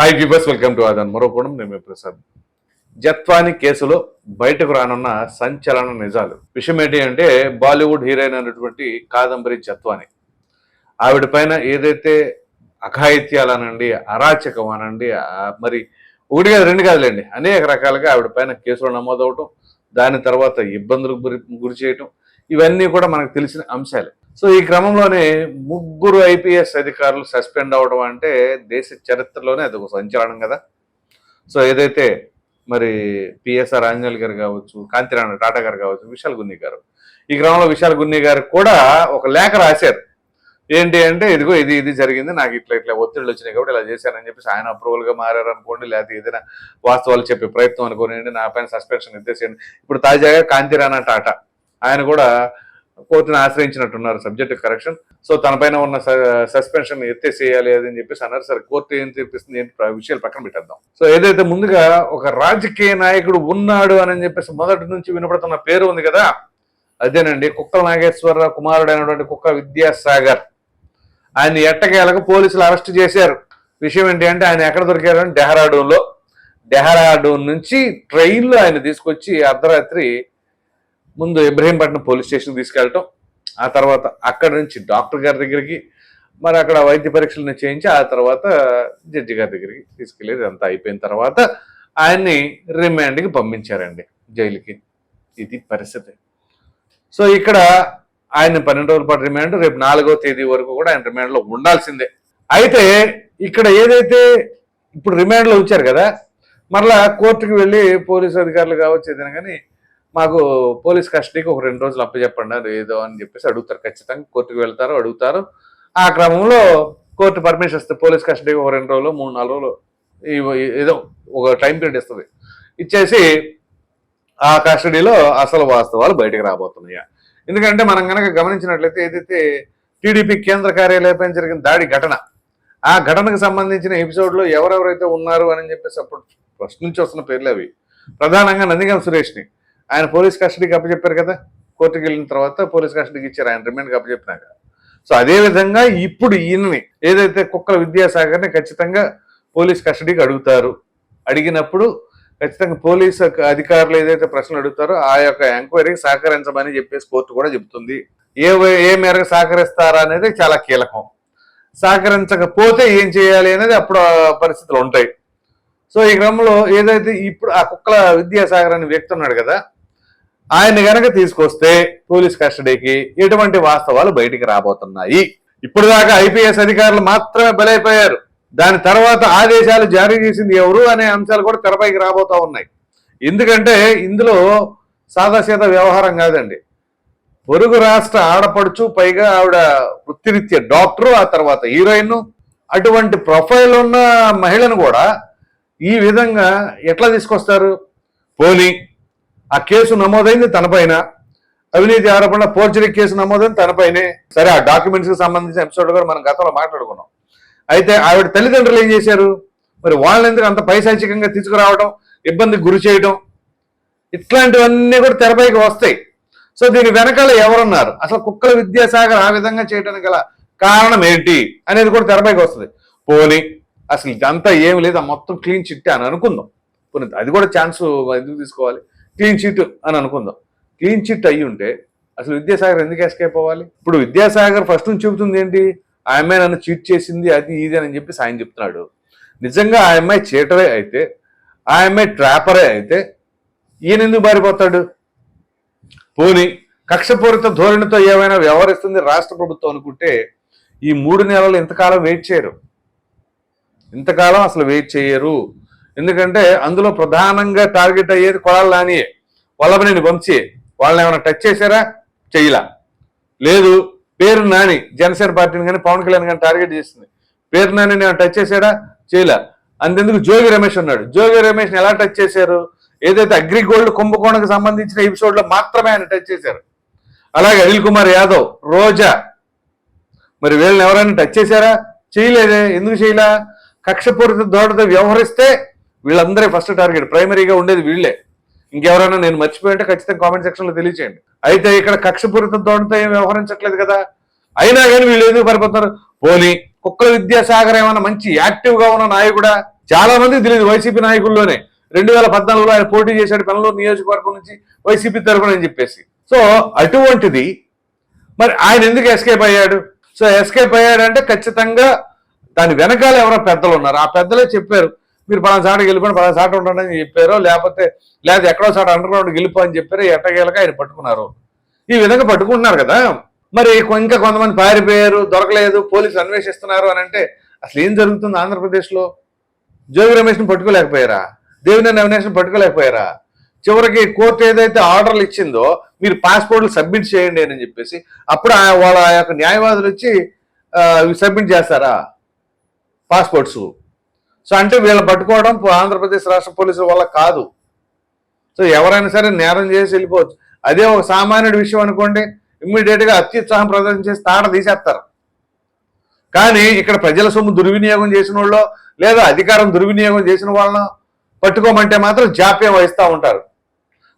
Hi viewers welcome to ఆదాన్ మరోకోణం నేను ప్రసాద్ జత్వాని కేసులో బయటకు రానున్న సంచలన నిజాలు. విషయం ఏంటి అంటే బాలీవుడ్ హీరోయిన్ అయినటువంటి కాదంబరి జత్వాని. ఆవిడ పైన ఏదైతే అఘాయిత్యాలు అనండి అరాచకం అనండి మరి ఒకటి కాదు రెండు కాదులేండి. అనేక రకాలుగా ఆవిడ పైన కేసులు నమోదవటం దాని తర్వాత ఇబ్బందులకు గురి గురి చేయటం ఇవన్నీ కూడా మనకు తెలిసిన అంశాలు. సో ఈ క్రమంలోనే ముగ్గురు ఐపీఎస్ అధికారులు సస్పెండ్ అవడం అంటే దేశ చరిత్రలోనే అది ఒక సంచలనం కదా. సో ఏదైతే మరి పిఎస్ఆర్ ఆంజనేయులు గారు కావచ్చు కాంతిరాణ టాటా గారు కావచ్చు విశాల్ గున్ని గారు ఈ క్రమంలో విశాల్ గున్ని గారు కూడా ఒక లేఖ రాశారు. ఏంటి అంటే ఇదిగో ఇది ఇది జరిగింది నాకు ఇట్లా ఇట్లా ఒత్తిళ్ళు వచ్చినాయి కాబట్టి ఇలా చేశానని చెప్పేసి ఆయన అప్రూవల్గా గా మారారు అనుకోండి లేకపోతే ఏదైనా వాస్తవాలు చెప్పే ప్రయత్నం అనుకోనివ్వండి నా పైన సస్పెన్షన్ ఎత్తేసేయండి ఇప్పుడు తాజాగా కాంతిరాణ టాటా ఆయన కూడా కోర్టును ఆశ్రయించినట్టున్నారు సబ్జెక్ట్ కరెక్షన్ సో తన పైన ఉన్న సస్పెన్షన్ ఎత్తేసేయాలి అని చెప్పేసి అన్నారు. సరే కోర్టు ఏం తీర్పిస్తుంది ఏంటి? విషయాలు పక్కన పెట్టేద్దాం. సో ఏదైతే ముందుగా ఒక రాజకీయ నాయకుడు ఉన్నాడు అని చెప్పేసి మొదటి నుంచి వినపడుతున్న పేరు ఉంది కదా అదేనండి కుక్కల నాగేశ్వరరావు కుమారుడైనటువంటి కుక్క విద్యాసాగర్. ఆయన ఎట్టకేలకు పోలీసులు అరెస్ట్ చేశారు. విషయం ఏంటి అంటే ఆయన ఎక్కడ దొరికారని డెహ్రాడూన్లో. డెహ్రాడూన్ నుంచి ట్రైన్లో ఆయన తీసుకొచ్చి అర్ధరాత్రి ముందు ఇబ్రహీంపట్నం పోలీస్ స్టేషన్ తీసుకెళ్ళటం ఆ తర్వాత అక్కడి నుంచి డాక్టర్ గారి దగ్గరికి మరి అక్కడ వైద్య పరీక్షలను చేయించి ఆ తర్వాత జడ్జి గారి దగ్గరికి తీసుకెళ్ళేది అంతా అయిపోయిన తర్వాత ఆయన్ని రిమాండ్కి పంపించారండి జైలుకి. ఇది పరిస్థితి. సో ఇక్కడ ఆయన పన్నెండు రోజుల పాటు రిమాండ్ రేపు నాలుగో తేదీ వరకు కూడా ఆయన రిమాండ్లో ఉండాల్సిందే. అయితే ఇక్కడ ఏదైతే ఇప్పుడు రిమాండ్లో ఉంచారు కదా మరలా కోర్టుకు వెళ్ళి పోలీసు అధికారులు కావచ్చు ఏదైనా కానీ మాకు పోలీస్ కస్టడీకి ఒక రెండు రోజులు అప్పచెప్పండి ఏదో అని చెప్పేసి అడుగుతారు. ఖచ్చితంగా కోర్టుకు వెళ్తారు అడుగుతారు. ఆ క్రమంలో కోర్టు పర్మిషన్ ఇస్తుంది పోలీస్ కస్టడీకి ఒక రెండు రోజులు మూడు నాలుగు రోజులు ఏదో ఒక టైం పీరియడ్ ఇస్తుంది. ఇచ్చేసి ఆ కస్టడీలో అసలు వాస్తవాలు బయటకు రాబోతున్నాయి. ఎందుకంటే మనం కనుక గమనించినట్లయితే ఏదైతే టీడీపీ కేంద్ర కార్యాలయంపై జరిగిన దాడి ఘటన ఆ ఘటనకు సంబంధించిన ఎపిసోడ్లో ఎవరెవరైతే ఉన్నారు అని చెప్పేసి అప్పుడు ఫస్ట్ నుంచి వస్తున్న పేర్లు అవి. ప్రధానంగా నందిగం సురేష్ని. ఆయన పోలీస్ కస్టడీకి అప్పచెప్పారు కదా? కోర్టుకి వెళ్ళిన తర్వాత పోలీస్ కస్టడీకి ఇచ్చారు. ఆయన రిమాండ్కి అప్పచెప్పినాక. సో అదే విధంగా ఇప్పుడు ఈయనని ఏదైతే కుక్కల విద్యాసాగర్ని ఖచ్చితంగా పోలీస్ కస్టడీకి అడుగుతారు అడిగినప్పుడు ఖచ్చితంగా పోలీస్ అధికారులు ఏదైతే ప్రశ్నలు అడుగుతారో ఆ యొక్క ఎంక్వైరీకి సహకరించమని చెప్పేసి కోర్టు కూడా చెబుతుంది. ఏ ఏ మేరకు సహకరిస్తారా అనేది చాలా కీలకం. సహకరించకపోతే ఏం చేయాలి అనేది అప్పుడు పరిస్థితులు ఉంటాయి. సో ఈ క్రమంలో ఏదైతే ఇప్పుడు ఆ కుక్కల విద్యాసాగర్ అనే వ్యక్తి ఉన్నాడు కదా ఆయన గనక తీసుకొస్తే పోలీస్ కస్టడీకి ఎటువంటి వాస్తవాలు బయటికి రాబోతున్నాయి. ఇప్పుడు దాకా ఐపీఎస్ అధికారులు మాత్రమే బలైపోయారు. దాని తర్వాత ఆదేశాలు జారీ చేసింది ఎవరు అనే అంశాలు కూడా తెరపైకి రాబోతా ఉన్నాయి. ఎందుకంటే ఇందులో సాదాసీదా వ్యవహారం కాదండి. పొరుగు రాష్ట్ర ఆడపడుచు పైగా ఆవిడ వృత్తిరీత్య డాక్టరు ఆ తర్వాత హీరోయిన్ అటువంటి ప్రొఫైల్ ఉన్న మహిళను కూడా ఈ విధంగా ఎట్లా తీసుకొస్తారు? పోనీ ఆ కేసు నమోదైంది తనపైన అవినీతి ఆరోపణ పోర్చరీ కేసు నమోదైంది తనపైనే సరే ఆ డాక్యుమెంట్స్కి సంబంధించిన ఎపిసోడ్ కూడా మనం గతంలో మాట్లాడుకున్నాం. అయితే ఆవిడ తల్లిదండ్రులు ఏం చేశారు? మరి వాళ్ళని ఎందుకు అంత పైశాచికంగా తీసుకురావడం ఇబ్బందికి గురి చేయడం? ఇట్లాంటివన్నీ కూడా తెరపైకి వస్తాయి. సో దీని వెనకాల ఎవరున్నారు? అసలు కుక్కల విద్యాసాగర్ ఆ విధంగా చేయడానికి గల కారణం ఏంటి అనేది కూడా తెరపైకి వస్తుంది. పోనీ అసలు ఇదంతా ఏమి లేదు ఆ మొత్తం క్లీన్ చిట్టే అని అనుకుందాం. పోనీ అది కూడా ఛాన్స్ ఎందుకు తీసుకోవాలి? క్లీన్ చిట్ అని అనుకుందాం. క్లీన్ చిట్ అయ్యి ఉంటే అసలు విద్యాసాగర్ ఎందుకు ఎస్కేప్ అవ్వాలి? ఇప్పుడు విద్యాసాగర్ ఫస్ట్ నుంచి చెబుతుంది ఏంటి? ఆ అమ్మాయి నన్ను చీట్ చేసింది అది ఇది అని చెప్పేసి ఆయన చెప్తున్నాడు. నిజంగా ఆ అమ్మాయి చీటరే అయితే ఆ అమ్మాయి ట్రాపరే అయితే ఈయన ఎందుకు బారిపోతాడు? పోని కక్షపూరిత ధోరణితో ఏమైనా వ్యవహరిస్తుంది రాష్ట్ర ప్రభుత్వం అనుకుంటే ఈ మూడు నెలలు ఇంతకాలం వెయిట్ చేయరు. ఇంతకాలం అసలు వెయిట్ చేయరు. ఎందుకంటే అందులో ప్రధానంగా టార్గెట్ అయ్యేది కొడాలి నానియే వల్లభనేని వంశీ. వాళ్ళని ఏమైనా టచ్ చేశారా? చెయ్యలా లేదు పేరు నాని జనసేన పార్టీని కానీ పవన్ కళ్యాణ్ కానీ టార్గెట్ చేసింది. పేరు నాని ఏమైనా టచ్ చేశాడా? చేయలే. అంతెందుకు జోగి రమేష్ ఉన్నాడు. జోగి రమేష్ని ఎలా టచ్ చేశారు? ఏదైతే అగ్రిగోల్డ్ కుంభకోణకు సంబంధించిన ఎపిసోడ్లో మాత్రమే ఆయన టచ్ చేశారు. అలాగే అనిల్ కుమార్ యాదవ్ రోజా. మరి వీళ్ళని ఎవరైనా టచ్ చేశారా? చేయలేదే. ఎందుకు చేయలా? కక్షపూరిత దోడతో వ్యవహరిస్తే వీళ్ళందరే ఫస్ట్ టార్గెట్ ప్రైమరీగా ఉండేది వీళ్ళే. ఇంకెవరైనా నేను మర్చిపోయింటే ఖచ్చితంగా కామెంట్ సెక్షన్లో తెలియచేయండి. అయితే ఇక్కడ కక్షపూరిత దోడతో ఏం వ్యవహరించట్లేదు కదా? అయినా కానీ వీళ్ళు ఎందుకు పడిపోతున్నారు పోనీ కుక్కల విద్యాసాగర్ ఏమైనా మంచి యాక్టివ్గా ఉన్న నాయకుడా? చాలా మంది తెలియదు వైసీపీ నాయకుల్లోనే. రెండు వేల పద్నాలుగులో ఆయన పోటీ చేశాడు పెనలూరు నియోజకవర్గం నుంచి వైసీపీ తరఫున అని చెప్పేసి. సో అటువంటిది మరి ఆయన ఎందుకు ఎస్కేప్ అయ్యాడు? సో ఎస్కేప్ అయ్యాడంటే ఖచ్చితంగా దాని వెనకాల ఎవరో పెద్దలు ఉన్నారు. ఆ పెద్దలే చెప్పారు మీరు పలానా చాటకి వెళ్ళిపోయిన పలానా చాట ఉండండి అని చెప్పారు లేకపోతే లేదా ఎక్కడో చాట అండర్ గ్రౌండ్ వెళ్ళిపో అని చెప్పారు ఎట్టగేలక ఆయన పట్టుకున్నారు. ఈ విధంగా పట్టుకుంటున్నారు కదా. మరి కొ- ఇంకా కొంతమంది పారిపోయారు దొరకలేదు పోలీసులు అన్వేషిస్తున్నారు అని అంటే అసలు ఏం జరుగుతుంది ఆంధ్రప్రదేశ్లో? జోగి రమేష్ని పట్టుకోలేకపోయారా? దేవినేని అవినేష్ని పట్టుకోలేకపోయారా? చివరికి కోర్టు ఏదైతే ఆర్డర్లు ఇచ్చిందో మీరు పాస్పోర్ట్లు సబ్మిట్ చేయండి అని చెప్పేసి అప్పుడు వాళ్ళ యొక్క న్యాయవాదులు వచ్చి సబ్మిట్ చేస్తారా? పాస్పోర్ట్స్. సో అంటే వీళ్ళని పట్టుకోవడం ఆంధ్రప్రదేశ్ రాష్ట్ర పోలీసుల వల్ల కాదు. సో ఎవరైనా సరే నేరం చేసి వెళ్ళిపోవచ్చు. అదే ఒక సామాన్యుడి విషయం అనుకోండి ఇమ్మీడియట్గా అత్యుత్సాహం అత్యుత్సాహం ప్రదర్శించేసి తాట తీసేస్తారు. కానీ ఇక్కడ ప్రజల సొమ్ము దుర్వినియోగం చేసిన వాళ్ళు లేదా అధికారం దుర్వినియోగం చేసిన వాళ్ళను పట్టుకోమంటే మాత్రం జాప్యం వహిస్తూ ఉంటారు.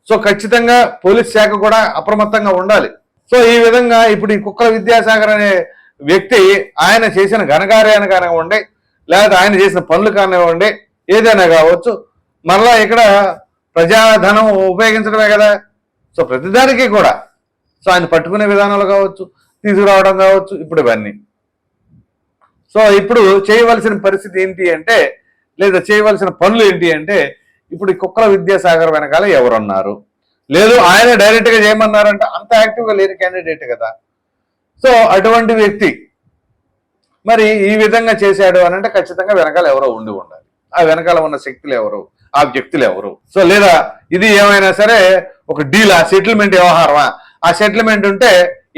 సో ఖచ్చితంగా పోలీస్ శాఖ కూడా అప్రమత్తంగా ఉండాలి. సో ఈ విధంగా ఇప్పుడు ఈ కుక్కల విద్యాసాగర్ అనే వ్యక్తి ఆయన చేసిన ఘనకార్యాన్ని కానివ్వండి లేదా ఆయన చేసిన పనులు కానివ్వండి ఏదైనా కావచ్చు మరలా ఇక్కడ ప్రజాధనం ఉపయోగించడమే కదా. సో ప్రతిదానికి కూడా. సో ఆయన పట్టుకునే విధానాలు కావచ్చు తీసుకురావడం కావచ్చు ఇప్పుడు ఇవన్నీ. సో ఇప్పుడు చేయవలసిన పరిస్థితి ఏంటి అంటే లేదా చేయవలసిన పనులు ఏంటి అంటే ఇప్పుడు ఈ కుక్కల విద్యాసాగర్ వెనకాల ఎవరున్నారు? లేదు ఆయన డైరెక్ట్గా చేయమన్నారంటే అంత యాక్టివ్గా లేని క్యాండిడేట్ కదా. సో అటువంటి వ్యక్తి మరి ఈ విధంగా చేశాడు అని అంటే ఖచ్చితంగా వెనకాల ఎవరో ఉండి ఉండాలి. ఆ వెనకాల ఉన్న శక్తులు ఎవరు? ఆ వ్యక్తులు ఎవరు? సో లేదా ఇది ఏమైనా సరే ఒక డీల్ ఆ సెటిల్మెంట్ వ్యవహారమా? ఆ సెటిల్మెంట్ ఉంటే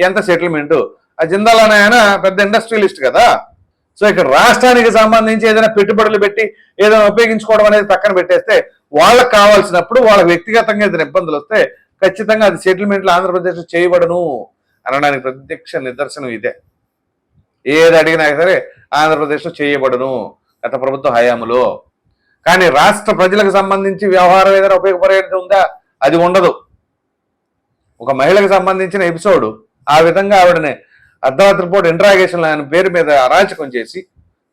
ఎంత సెటిల్మెంట్ ఆ జిందాల్ ఆయన పెద్ద ఇండస్ట్రియలిస్ట్ కదా. సో ఇక్కడ రాష్ట్రానికి సంబంధించి ఏదైనా పెట్టుబడులు పెట్టి ఏదైనా ఉపయోగించుకోవడం అనేది పక్కన పెట్టేస్తే వాళ్ళకి కావాల్సినప్పుడు వాళ్ళ వ్యక్తిగతంగా ఏదైనా ఇబ్బందులు వస్తే ఖచ్చితంగా అది సెటిల్మెంట్లు ఆంధ్రప్రదేశ్ చేయబడను అనడానికి ప్రత్యక్ష నిదర్శనం ఇదే. ఏది అడిగినా సరే ఆంధ్రప్రదేశ్లో చేయబడును గత ప్రభుత్వ హయాములో కానీ రాష్ట్ర ప్రజలకు సంబంధించి వ్యవహారం ఏదైనా ఉపయోగపడేది ఉందా? అది ఉండదు. ఒక మహిళకు సంబంధించిన ఎపిసోడ్ ఆ విధంగా ఆవిడని అర్ధరాత్రి పూట ఇంట్రాగేషన్ ఆయన పేరు మీద అరాచకం చేసి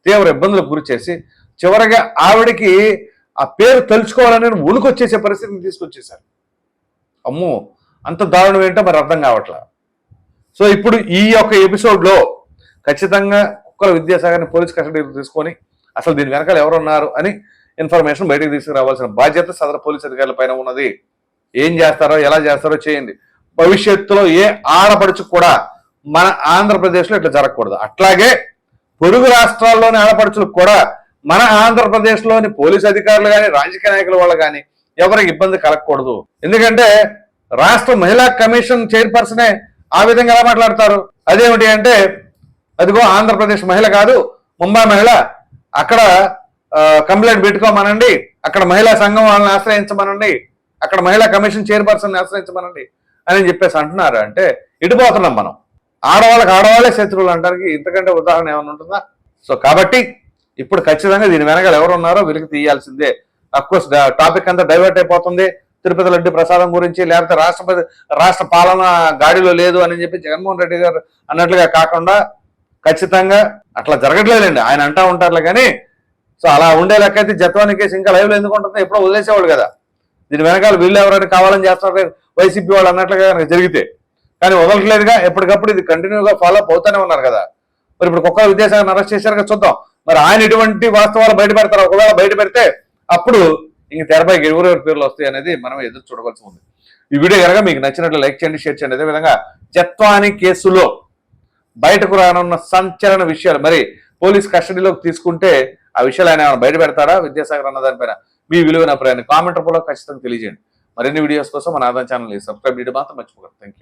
తీవ్ర ఇబ్బందులకు గురి చేసి చివరిగా ఆవిడకి ఆ పేరు తలుచుకోవాలని ఉనుకొచ్చేసే పరిస్థితిని తీసుకొచ్చేసారు అమ్మో అంత దారుణం ఏంటో మరి అర్థం కావట్లా? సో ఇప్పుడు ఈ యొక్క ఎపిసోడ్లో ఖచ్చితంగా కుక్కల విద్యాసాగర్ని పోలీస్ కస్టడీకి తీసుకొని అసలు దీని వెనకాల ఎవరున్నారు అని ఇన్ఫర్మేషన్ బయటకు తీసుకురావాల్సిన బాధ్యత సదర పోలీస్ అధికారుల పైన ఉన్నది. ఏం చేస్తారో ఎలా చేస్తారో చేయండి. భవిష్యత్తులో ఏ ఆడపడుచు కూడా మన ఆంధ్రప్రదేశ్లో ఇట్లా జరగకూడదు. అట్లాగే పొరుగు రాష్ట్రాల్లోని ఆడపడుచులకు కూడా మన ఆంధ్రప్రదేశ్లోని పోలీస్ అధికారులు కానీ రాజకీయ నాయకుల వాళ్ళు కానీ ఎవరికి ఇబ్బంది కలగకూడదు. ఎందుకంటే రాష్ట్ర మహిళా కమిషన్ చైర్పర్సనే ఆ విధంగా ఎలా మాట్లాడతారు? అదేమిటి అంటే అదిగో ఆంధ్రప్రదేశ్ మహిళ కాదు ముంబై మహిళ. అక్కడ కంప్లైంట్ పెట్టుకోమనండి. అక్కడ మహిళా సంఘం వాళ్ళని ఆశ్రయించమనండి. అక్కడ మహిళా కమిషన్ చైర్పర్సన్ ఆశ్రయించమనండి అని చెప్పేసి అంటున్నారు. అంటే ఇటుపోతున్నాం మనం. ఆడవాళ్ళకి ఆడవాళ్ళే శత్రువులు అంటానికి ఇంతకంటే ఉదాహరణ ఏమైనా ఉంటుందా? సో కాబట్టి ఇప్పుడు ఖచ్చితంగా దీని వెనకాల ఎవరు ఉన్నారో వెలికి తీయాల్సిందే. అఫ్కోర్స్ టాపిక్ అంతా డైవర్ట్ అయిపోతుంది. తిరుపతి లడ్డు ప్రసాదం గురించి లేకపోతే రాష్ట్రపతి రాష్ట్ర పాలన గాడిలో లేదు అని చెప్పి జగన్మోహన్ రెడ్డి గారు అన్నట్లుగా కాకుండా ఖచ్చితంగా అట్లా జరగట్లేదండి ఆయన అంటా ఉంటారులే కానీ సో అలా ఉండే లెక్క అయితే జత్వాని కేసు ఇంకా లైవ్లో ఎందుకు ఉంటుంది ఎప్పుడో వదిలేసేవాళ్ళు కదా. దీని వెనకాల వీళ్ళు ఎవరైనా కావాలని చేస్తున్నారు వైసీపీ వాళ్ళు అన్నట్లుగా కనుక జరిగితే. కానీ వదలట్లేదుగా. ఎప్పటికప్పుడు ఇది కంటిన్యూగా ఫాలో అప్ అవుతూనే ఉన్నారు కదా. మరి ఇప్పుడు కుక్క విదేశాన్ని అరెస్ట్ చేశారు కదా చూద్దాం. మరి ఆయన ఎటువంటి వాస్తవాలు బయట పెడతారు? ఒకవేళ బయట పెడితే అప్పుడు ఇంక తెరపై ఎవరెవరి పేర్లు వస్తాయి అనేది మనం ఎదురు చూడవలసి ఉంది. ఈ వీడియో కనుక మీకు నచ్చినట్లు లైక్ చేయండి షేర్ చేయండి. అదేవిధంగా జత్వాని కేసులో బయటకు రానున్న సంచలన విషయాలు. మరి పోలీస్ కస్టడీలోకి తీసుకుంటే ఆ విషయాలు ఆయన బయట పెడతారా? విద్యాసాగర్ అన్న దానిపైన మీ విలువైన అభిప్రాయాన్ని కామెంట్ రూపంలో ఖచ్చితంగా తెలియజేయండి. మరిన్ని వీడియోస్ కోసం మన ఆదాయం ఛానల్ సబ్స్క్రైబ్ చేయడం మాత్రం మర్చిపోకండి. థ్యాంక్